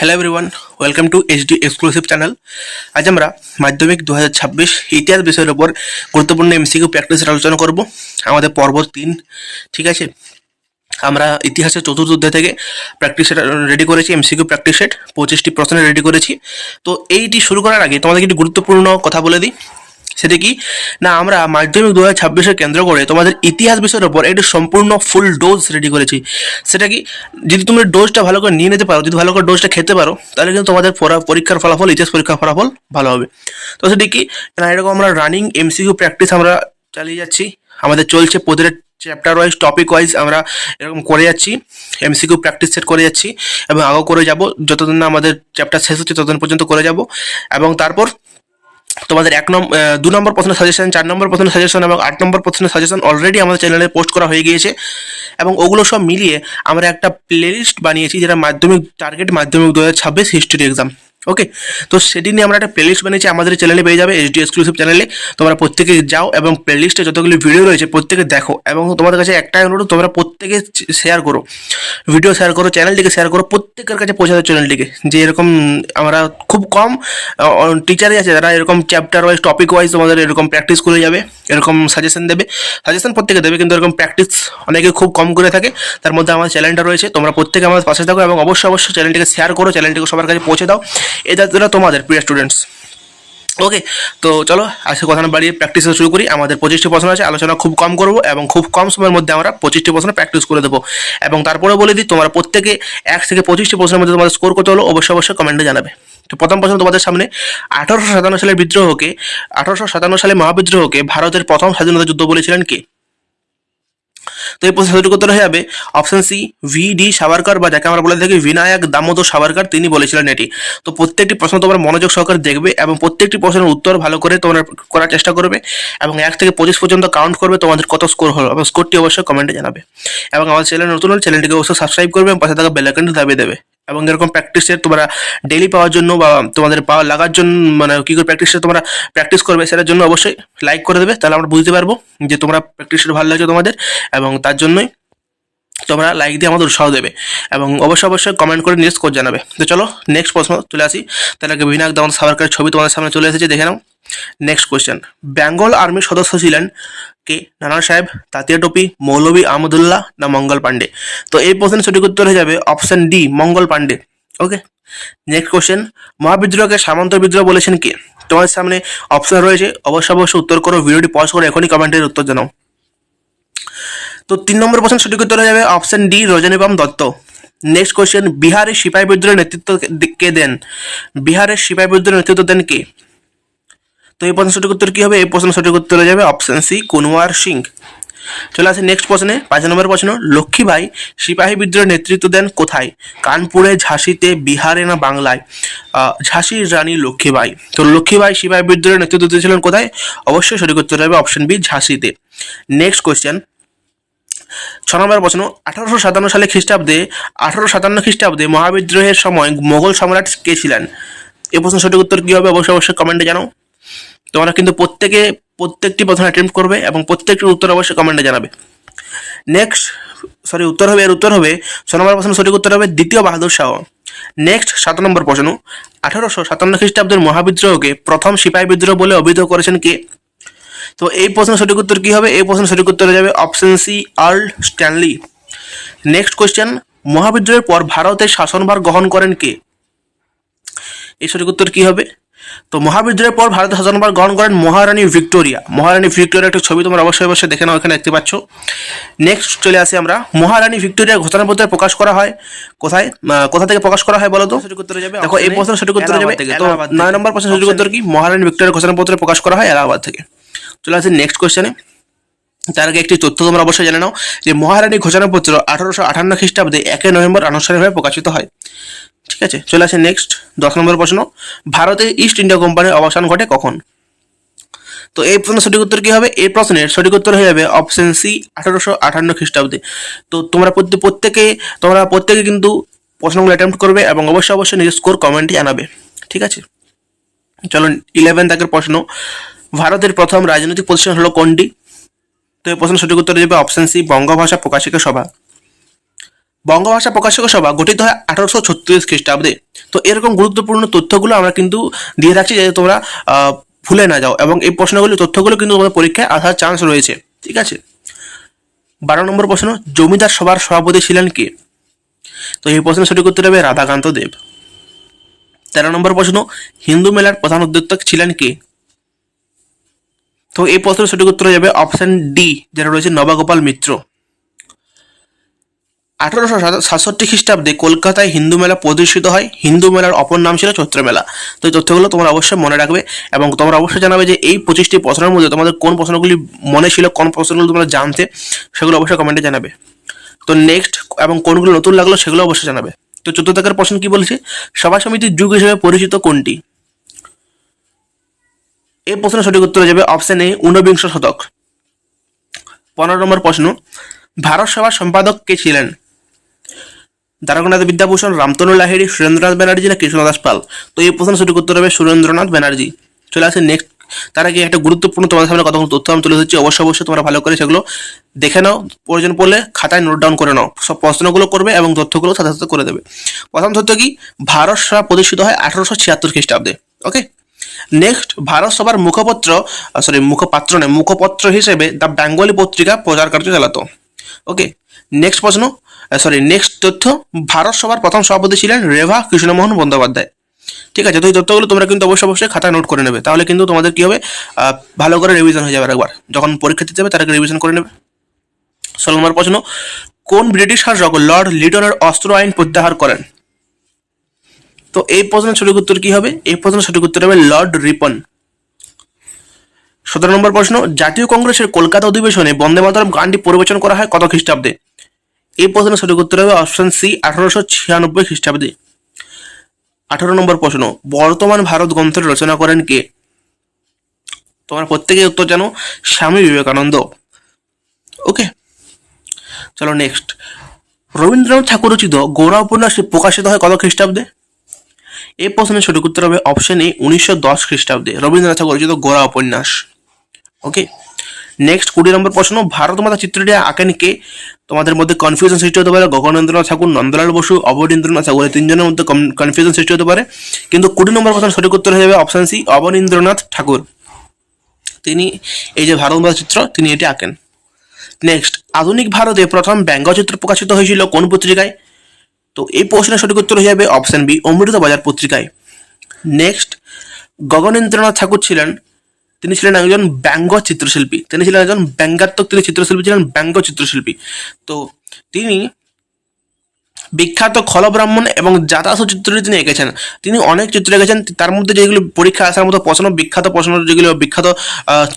Hello everyone welcome to HD exclusive channel আজ আমরা মাধ্যমিক দু হাজার ছাব্বিশ ইতিহাস বিষয়ের উপর গুরুত্বপূর্ণ এমসিকিউ প্র্যাকটিসের আলোচনা করব, আমাদের পর্ব তিন, ঠিক আছে? আমরা ইতিহাসের চতুর্থ অধ্যায় থেকে প্র্যাকটিস রেডি করেছি এমসিকিউ প্র্যাকটিস সেট পঁচিশটি প্রশ্ন রেডি করেছি। তো এইটি শুরু করার আগে তোমাদেরকে একটি গুরুত্বপূর্ণ কথা বলে দিই। সেটা কি? না, আমরা মাধ্যমিক দু হাজার ছাব্বিশের কেন্দ্র করে তোমাদের ইতিহাস বিষয়ের ওপর একটি সম্পূর্ণ ফুল ডোজ রেডি করেছি। সেটা কি? যদি তুমি ডোজটা ভালো করে নিয়ে নিতে পারো, যদি ভালো করে ডোজটা খেতে পারো, তাহলে কিন্তু তোমাদের পরীক্ষার ফলাফল, ইতিহাস পরীক্ষার ফলাফল ভালো হবে। তো সেটি কি? না, এরকম আমরা রানিং এমসিকিউ প্র্যাকটিস আমরা চালিয়ে যাচ্ছি। আমাদের চলছে প্রতিটা চ্যাপ্টার ওয়াইজ টপিক ওয়াইজ আমরা এরকম করে যাচ্ছি এমসিকিউ প্র্যাকটিস সেট করে যাচ্ছি এবং আগেও করে যাব। যতদিন না আমাদের চ্যাপ্টার শেষ হচ্ছে, ততদিন পর্যন্ত করে যাব। এবং তারপর তোমাদের এক নম্বর দু নম্বর প্রশ্নের সাজেশন চার নম্বর প্রশ্নের সাজেশন এবং আট নম্বর প্রশ্নের সাজেশন অলরেডি আমাদের চ্যানেলে পোস্ট করা হয়ে গিয়েছে। এবং ওগুলো সব মিলিয়ে আমরা একটা প্লেলিস্ট বানিয়েছি যেটা মাধ্যমিক টার্গেট মাধ্যমিক দু হাজার ছাব্বিশ হিস্ট্রি এক্সাম ওকে তো সেটি নিয়ে আমরা একটা প্লেলিস্ট বানিয়েছি, আমাদের চ্যানেলে পেয়ে যাবে এইচডি এক্সক্লুসিভ চ্যানেলে তোমরা প্রত্যেকে যাও এবং প্লেলিস্টে যতগুলি ভিডিও রয়েছে, প্রত্যেকে দেখো। এবং তোমাদের কাছে একটাই অনুরোধ, তোমরা প্রত্যেকে শেয়ার করো। ভিডিও শেয়ার করো চ্যানেলটিকে শেয়ার করো, প্রত্যেকের কাছে পৌঁছে দাও চ্যানেলটিকে যে এরকম, আমরা খুব কম টিচারই আছে যারা এরকম চ্যাপ্টার ওয়াইজ টপিক ওয়াইজ তোমাদের এরকম প্র্যাকটিস করে যাবে, এরকম সাজেশন দেবে। সাজেশন প্রত্যেকে দেবে, কিন্তু এরকম প্র্যাকটিস অনেকে খুব কম করে থাকে। তার মধ্যে আমার চ্যানেলটা রয়েছে, তোমরা প্রত্যেকে আমার পাশে থাকো এবং অবশ্যই অবশ্যই চ্যানেলটিকে শেয়ার করো চ্যানেলটিকে সবার কাছে পৌঁছে দাও। এটা তোমাদের, প্রিয় স্টুডেন্টস ওকে তো চলো, আজকে কথা না বাড়িয়ে প্র্যাকটিস শুরু করি। আমাদের পঁচিশটি প্রশ্ন আছে, আলোচনা খুব কম করব এবং খুব কম সময়ের মধ্যে আমরা পঁচিশটি প্রশ্ন প্র্যাকটিস করে দেবো। এবং তারপরে বলে দিই, তোমরা প্রত্যেকে এক থেকে পঁচিশটি প্রশ্নের মধ্যে তোমাদের স্কোর করতে হলো অবশ্যই অবশ্যই কমেন্টে জানাবে। তো প্রথম প্রশ্ন তোমাদের সামনে, আঠারোশো সাতান্ন সালের বিদ্রোহকে, আঠারোশো সাতান্ন সালে মহাবিদ্রোহকে ভারতের প্রথম স্বাধীনতা যুদ্ধ বলেছিলেন কে? তো এই প্রশ্নের সঠিক উত্তর হয়ে যাবে option C V D Savarkar বা যাকে আমরা বলে থাকি বিনায়ক দামোদর সাভারকার তিনি বলেছিলেন এটি। তো প্রত্যেকটি প্রশ্ন তোমরা মনোযোগ সহকারে দেখবে এবং প্রত্যেকটি প্রশ্নের উত্তর ভালো করে তোমরা করার চেষ্টা করবে এবং এক থেকে পঁচিশ পর্যন্ত কাউন্ট করবে তোমাদের কত স্কোর হলো এবং স্কোরটি অবশ্যই কমেন্টে জানাবে। এবং আমার চ্যানেল নতুন হলে চ্যানেলটিকে অবশ্যই সাবস্ক্রাইব করবে এবং পাশে থাকা বেল আইকনটি দাবিয়ে দেবে। এবং এরকম প্র্যাকটিসের তোমরা ডেলি পাওয়ার জন্য বা তোমাদের পাওয়া লাগার জন্য মানে কী করে প্র্যাকটিসে তোমরা প্র্যাকটিস করবে সেটার জন্য অবশ্যই লাইক করে দেবে। তাহলে আমরা বুঝতে পারব যে তোমরা প্র্যাকটিসটা ভালো লাগছে তোমাদের এবং তার জন্যই তোমরা লাইক দিয়ে আমাদের উৎসাহ দেবে এবং অবশ্যই অবশ্যই কমেন্ট করে নিজের স্কোর জানাবে। তো চলো নেক্সট প্রশ্ন চলে আসি। তার আগে বিনায়ক দামন সাভারকারের ছবি তোমাদের সামনে চলে এসেছে, দেখে নাও। নেক্সট কোয়েশ্চেন বেঙ্গল আর্মির সদস্য ছিলেন কে? নানা সাহেব, তাতিয়া টপি, মৌলভী আহমদুল্লাহ না মঙ্গল পান্ডে তো এই প্রশ্নের সঠিক উত্তর হয়ে যাবে option D Mangal Pandey okay next question মহাবিদ্রোহকে সামন্ত বিদ্রোহ বলেছেন কে? তোমাদের সামনে অপশন রয়েছে। অবশ্যই অবশ্যই উত্তর করো। ভিডিওটি পজ করে এখনই কমেন্টের উত্তর জানাও। তো তিন নম্বর প্রশ্ন সঠিক উত্তর হয়ে যাবে option D Rajani Palme Dutt. Next question বিহারের সিপাহী বিদ্রোহের নেতৃত্ব কে দেন? বিহারের সিপাহী বিদ্রোহের নেতৃত্ব দেন কে? তো এই প্রশ্ন সঠিক উত্তর কি হবে? এই প্রশ্ন সঠিক উত্তর হয়ে যাবে অপশন সি কুনওয়ার সিং চলে আসে নেক্সট প্রশ্নে। পাঁচ নম্বর প্রশ্ন লক্ষ্মীবাই সিপাহী বিদ্রোহের নেতৃত্ব দেন কোথায়? কানপুরে, ঝাঁসিতে, বিহারে না বাংলায়? ঝাঁসির রানী লক্ষ্মীবাই তো লক্ষ্মীবাই সিপাহী বিদ্রোহের নেতৃত্ব দিয়েছিলেন কোথায়? অবশ্যই সঠিক উত্তর হবে অপশন বি ঝাঁসিতে। নেক্সট কোয়েশ্চেন ছ নম্বর প্রশ্ন, আঠারোশো সাতান্ন সালে খ্রিস্টাব্দে, আঠারোশো সাতান্ন খ্রিস্টাব্দে মহাবিদ্রোহের সময় মোগল সম্রাট কে ছিলেন? এই প্রশ্ন সঠিক উত্তর কী হবে? অবশ্যই অবশ্যই কমেন্টে জানাও। তোমরা কিন্তু প্রত্যেকে, প্রত্যেকটি প্রশ্ন অ্যাটেম্প করবে এবং প্রত্যেকটির উত্তর অবশ্যই কমেন্টে জানাবে। নেক্সট সরি উত্তর হবে, এর উত্তর হবে ছ নম্বর প্রশ্ন সঠিক উত্তর হবে দ্বিতীয় বাহাদুর শাহ। নেক্সট সাত নম্বর প্রশ্ন। আঠারোশো সাতান্ন খ্রিস্টাব্দের মহাবিদ্রোহকে প্রথম সিপাহী বিদ্রোহ বলে অভিহিত করেছেন কে? তো এই প্রশ্ন সঠিক উত্তর কি হবে? এই প্রশ্ন সঠিক উত্তর যাবে option C Earl Stanley next question মহাবিদ্রোহের পর ভারতের শাসনভার গ্রহণ করেন কে? এই সঠিক উত্তর কি হবে? তো মহাবিদ্রোহের পর ভারতের শাসনভার গ্রহণ করেন মহারানী ভিক্টোরিয়া। মহারানী ভিক্টোরিয়ার একটা ছবি তোমরা অবশ্যই অবশ্যই দেখে নাও এখানে দেখতে পাচ্ছ। নেক্সট চলে আসি আমরা। মহারানী ভিক্টোরিয়ার ঘোষণাপত্রে প্রকাশ করা হয়। কোথায়? কোথা থেকে প্রকাশ করা হয় বলো তো? সঠিক উত্তর যাবে দেখো এই প্রশ্ন সঠিক উত্তর যাবে। তো নয় নম্বর প্রশ্ন সঠিক উত্তর কি? মহারানী ভিক্টোরিয়ার ঘোষণাপত্রে প্রকাশ করা হয় এলাহাবাদ থেকে। চলে আসি নেক্সট কোয়েশ্চেনে তার আগে একটি তথ্য তোমরা অবশ্যই জেনে নাও যে মহারানী ঘোষণাপত্র আঠারোশো আঠান্ন খ্রিস্টাব্দে একে নভেম্বর আনুষ্ঠানিকভাবে প্রকাশিত হয়। ঠিক আছে, চলে আসে নেক্সট দশ নম্বর প্রশ্ন। ভারতে ইস্ট ইন্ডিয়া কোম্পানির অবসান ঘটে কখন? তো এই প্রশ্নের সঠিক উত্তর কি হবে? এই প্রশ্নের সঠিক উত্তর হয়ে যাবে অপশন সি আঠারোশো আটান্ন খ্রিস্টাব্দে। তো তোমরা প্রত্যেক তোমরা প্রত্যেকে কিন্তু প্রশ্নগুলো অ্যাটেম্প করবে এবং অবশ্যই অবশ্যই নিজের স্কোর কমেন্টে জানাবে। ঠিক আছে? চলো ইলেভেন তাকের প্রশ্ন। ভারতের প্রথম রাজনৈতিক প্রতিষ্ঠান হলো কোনটি? তো এই প্রশ্নের সঠিক উত্তর হয়ে যাবে অপশন সি বঙ্গভাষা প্রকাশিকা সভা। বঙ্গভাষা প্রকাশক সভা গঠিত হয় আঠারোশো ছত্রিশ খ্রিস্টাব্দে। তো এরকম গুরুত্বপূর্ণ তথ্যগুলো আমরা কিন্তু দিয়ে রাখছি যাতে তোমরা ভুলে না যাও এবং এই প্রশ্নগুলি, তথ্যগুলো কিন্তু তোমাদের পরীক্ষায় আসার চান্স রয়েছে। ঠিক আছে? বারো নম্বর প্রশ্ন, জমিদার সভার সভাপতি ছিলেন কে? তো এই প্রশ্নের সঠিক উত্তর হবে রাধাকান্ত দেব। তেরো নম্বর প্রশ্ন, হিন্দু মেলার প্রধান উদ্যোক্তা ছিলেন কে? তো এই প্রশ্নের সঠিক উত্তর যাবে অপশন ডি যেটা রয়েছে নবাগোপাল মিত্র। আঠারোশো সাতষট্টি খ্রিস্টাব্দে কলকাতায় হিন্দু মেলা প্রদর্শিত হয়। হিন্দু মেলার অপর নাম ছিল চৈত্র মেলা। তো এই তথ্যগুলো তোমরা অবশ্যই মনে রাখবে এবং তোমরা অবশ্যই জানাবে যে এই পঁচিশটি প্রশ্নের মধ্যে তোমাদের কোন প্রশ্নগুলি মনে ছিল, কোন প্রশ্নগুলো তোমরা জানতে, সেগুলো অবশ্যই কমেন্টে জানাবে। তো নেক্সট এবং কোনগুলো নতুন লাগল সেগুলো অবশ্যই জানাবে। তো চোদ্দ থাকার প্রশ্ন কি বলেছে? সভা সমিতির যুগ হিসেবে পরিচিত কোনটি? এই প্রশ্নের সঠিক উত্তর যাবে অপশন এ ঊনবিংশ শতক। পনেরো নম্বর প্রশ্ন, ভারত সভার সম্পাদক কে ছিলেন? দ্বারকানাথ বিদ্যাভূষণ, রামতনু লাহিড়ী, সুরেন্দ্রনাথ ব্যানার্জি না কৃষ্ণদাস পাল? তো এই প্রশ্নের সঠিক উত্তর হবে সুরেন্দ্রনাথ ব্যানার্জি। চলে আসে নেক্সট তার আগে একটা গুরুত্বপূর্ণ তোমাদের সামনে কতগুলো তথ্য আমি তুলে ধরছি, অবশ্যই অবশ্যই তোমরা ভালো করে সেগুলো দেখে নাও, প্রয়োজন পড়লে খাতায় নোট ডাউন করে নাও, সব প্রশ্নগুলো করবে এবং তথ্যগুলো সাথে সাথে করে দেবে। প্রথম তথ্য কি? ভারত সভা প্রতিষ্ঠিত হয় আঠারোশো ছিয়াত্তর খ্রিস্টাব্দে ওকে নেক্সট ভারত সভার মুখপত্র সরি মুখপাত্র নয়, মুখপত্র হিসেবে দ্য বেঙ্গলি পত্রিকা প্রচার কার্য চালাতো ওকে নেক্সট প্রশ্ন সরি নেক্সট তথ্য, ভারত সভার প্রথম সভাপতি ছিলেন রেভা কৃষ্ণমোহন বন্দ্যোপাধ্যায়। ঠিক আছে তো এই তথ্যগুলো তোমরা কিন্তু অবশ্যই অবশ্যই খাতায় নোট করে নেবে, তাহলে কিন্তু তোমাদের কী হবে? ভালো করে রিভিশন হয়ে যাবে একবার। যখন পরীক্ষা দিতে যাবে তার রিভিশন করে নেবে। ষোলো নম্বর প্রশ্ন, কোন ব্রিটিশ শাসক লর্ড লিটনের অস্ত্র আইন প্রত্যাহার করেন? তো এই প্রশ্নের সঠিক উত্তর কি হবে? এই প্রশ্নের সঠিক উত্তর হবে লর্ড রিপন। সতেরো নম্বর প্রশ্ন, জাতীয় কংগ্রেসের কলকাতা অধিবেশনে বন্দে মাতরম গানটি পরিবেশন করা হয় কত খ্রিস্টাব্দে? এই প্রশ্নের সঠিক উত্তর হবে অপশন সি আঠারোশো ছিয়ানব্বই খ্রিস্টাব্দে। আঠারো নম্বর প্রশ্ন, বর্তমান ভারত গ্রন্থের রচনা করেন কে? তোমার প্রত্যেকে উত্তর জানো, স্বামী বিবেকানন্দ। ওকে চলো নেক্সট রবীন্দ্রনাথ ঠাকুর রচিত গৌরা উপন্যাসটি প্রকাশিত হয় কত খ্রিস্টাব্দে? এই প্রশ্নের সঠিক উত্তর হবে অপশন এ উনিশশো দশ খ্রিস্টাব্দে। রবীন্দ্রনাথ ঠাকুর রচিত গোড়া উপন্যাস ওকে নেক্সট কুড়ি নম্বর প্রশ্ন ভারত মাতা চিত্রটি আঁকেন কে? তোমাদের মধ্যে কনফিউশন সৃষ্টি হতে পারে, গগনেন্দ্রনাথ ঠাকুর, নন্দলাল বসু, অবনীন্দ্রনাথ ঠাকুর, এই তিনজনের মধ্যে কনফিউশন সৃষ্টি হতে পারে। কিন্তু কুড়ি নম্বর প্রশ্ন সঠিক উত্তর হয়ে যাবে অপশন সি অবনীন্দ্রনাথ ঠাকুর। তিনি এই যে ভারত মাতা চিত্র, তিনি এটি আঁকেন। নেক্সট আধুনিক ভারতে প্রথম ব্যঙ্গচিত্র প্রকাশিত হয়েছিল কোন পত্রিকায়? তো এই প্রশ্নের সঠিক উত্তর হয়ে যাবে অপশান বি অমৃত বাজার পত্রিকায়। নেক্সট গগনেন্দ্রনাথ ঠাকুর ছিলেন তিনি ছিলেন একজন ব্যঙ্গ চিত্রশিল্পী। তিনি ছিলেন একজন ব্যঙ্গাত্মক তিনি চিত্রশিল্পী ছিলেন, ব্যঙ্গ চিত্রশিল্পী। তো তিনি বিখ্যাত খলব্রাহ্মণ এবং জাতাসু চিত্রটি তিনি এঁকেছেন। তিনি অনেক চিত্র এঁকেছেন, তার মধ্যে যেগুলো পরীক্ষা আসার মতো প্রশ্ন, বিখ্যাত প্রশ্ন, যেগুলো বিখ্যাত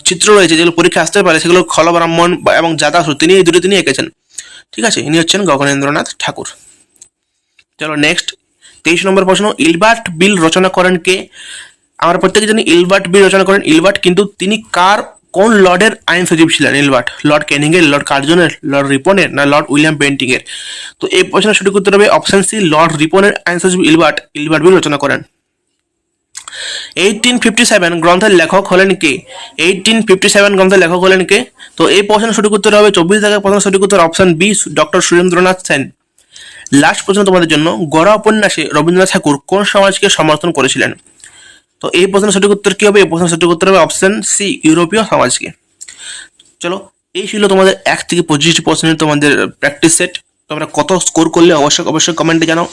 চিত্র রয়েছে, যেগুলো পরীক্ষা আসতে পারে, সেগুলো খলব্রাহ্মণ এবং জাতাসু তিনি এই দুটি তিনি এঁকেছেন। ঠিক আছে, ইনি হচ্ছেন গগনেন্দ্রনাথ ঠাকুর। চলো নেক্সট তেইশ নম্বর প্রশ্ন, ইলবার্ট বিল রচনা করেন কে? আমরা প্রত্যেকে জানি ইলবার্ট বি রচনা করেন। ইলবার্ট কিন্তু তিনি কার, কোন লর্ডের আইন সচিব ছিলেন? ইলবার্ট, লর্ড ক্যানিংয়ের লর্ড কার্জনের, লর্ড রিপনের না লর্ড উইলিয়াম বেন্টিংয়ের? তো এই প্রশ্নের সঠিক উত্তর হবে অপশন সি, লর্ড রিপনের আইন সচিব ইলবার্ট ইলবার্ট বি রচনা করেন। এইটিন ফিফটি সেভেন গ্রন্থের লেখক হলেন কে? এইটিন ফিফটি সেভেন গ্রন্থের লেখক হলেন কে? তো এই প্রশ্নের সঠিক উত্তর হবে, চব্বিশ থেকে প্রশ্নের সঠিক উত্তর option B, doctor Surendranath Sen. Last প্রশ্ন তোমাদের জন্য, গড়া উপন্যাসে রবীন্দ্রনাথ ঠাকুর কোন সমাজকে সমর্থন করেছিলেন? তো এই প্রশ্নের সঠিক উত্তর কি হবে? এই প্রশ্নের সঠিক উত্তর হবে অপশন সি ইউরোপীয় সমাজকে। চলো, এই ছিল তোমাদের এক থেকে পঁচিশটি প্রশ্নের তোমাদের প্র্যাকটিস সেট তোমরা কত স্কোর করলে অবশ্যই অবশ্যই কমেন্টে জানাও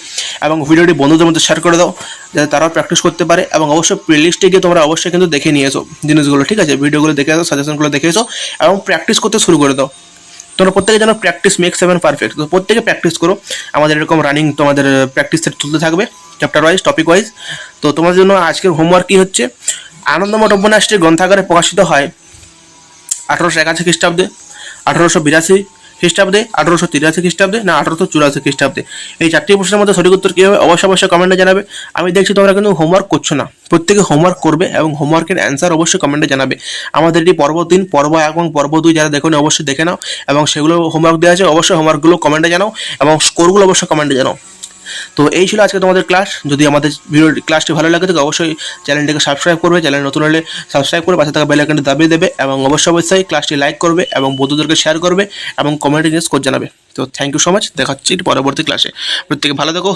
এবং ভিডিওটি বন্ধুদের মধ্যে শেয়ার করে দাও, যাতে তারাও প্র্যাকটিস করতে পারে এবং অবশ্যই প্লেলিস্টে গিয়ে তোমরা অবশ্যই কিন্তু দেখে নিয়ে এসো জিনিসগুলো, ঠিক আছে? ভিডিওগুলো দেখে এসো সাজেশনগুলো দেখে এসো এবং প্র্যাকটিস করতে শুরু করে দাও। তোমরা প্রত্যেকে যেন প্র্যাকটিস মেক সেভেন পারফেক্ট তো প্রত্যেকে প্র্যাকটিস করো। আমাদের এরকম রানিং তোমাদের প্র্যাকটিস সেট চলতে থাকবে। চ্যাপ্টার ওয়াইজ টপিক ওয়াইজ তো তোমাদের জন্য আজকের হোমওয়ার্ক কি হচ্ছে? আনন্দমঠ উপন্যাসটি গ্রন্থাগারে প্রকাশিত হয় আঠারোশো একাশি খ্রিস্টাব্দে, আঠারোশো বিরাশি খ্রিস্টাব্দে, আঠারোশো তিরাশি খ্রিস্টাব্দে, না, আঠারোশো চুরাশি খ্রিস্টাব্দে। এই চারটি প্রশ্নের মধ্যে সঠিক উত্তর কী হবে? অবশ্যই অবশ্যই কমেন্টে জানাবে। আমি দেখছি তোমরা কিন্তু হোমওয়ার্ক করছ না। প্রত্যেকে হোমওয়ার্ক করবে এবং হোমওয়ার্কের অ্যান্সার অবশ্যই কমেন্টে জানাবে। আমাদের এটি পর্ব তিন, পর্ব এক এবং পর্ব দুই যারা দেখো অবশ্যই দেখে নাও এবং সেগুলো হোমওয়ার্ক দেওয়া আছে। অবশ্যই হোমওয়ার্কগুলো কমেন্টে জানাও এবং স্কোরগুলো অবশ্যই কমেন্টে জানাও। তো এই ছিল আজকে তোমাদের ক্লাস যদি আমাদের ভিডিও ক্লাসটি ভালো লাগে তো অবশ্যই চ্যানেলটিকে সাবস্ক্রাইব করবে। চ্যানেল নতুন হলে সাবস্ক্রাইব করে পাশে থাকা বেলাইকনটি দাবিয়ে দেবে এবং অবশ্যই অবশ্যই ক্লাসটি লাইক করবে এবং বন্ধুদেরকে শেয়ার করবে এবং কমেন্টে নিয়ে স্কোর জানাবে। তো থ্যাংক ইউ সো মাচ দেখা পরবর্তী ক্লাসে প্রত্যেকে ভালো থেকো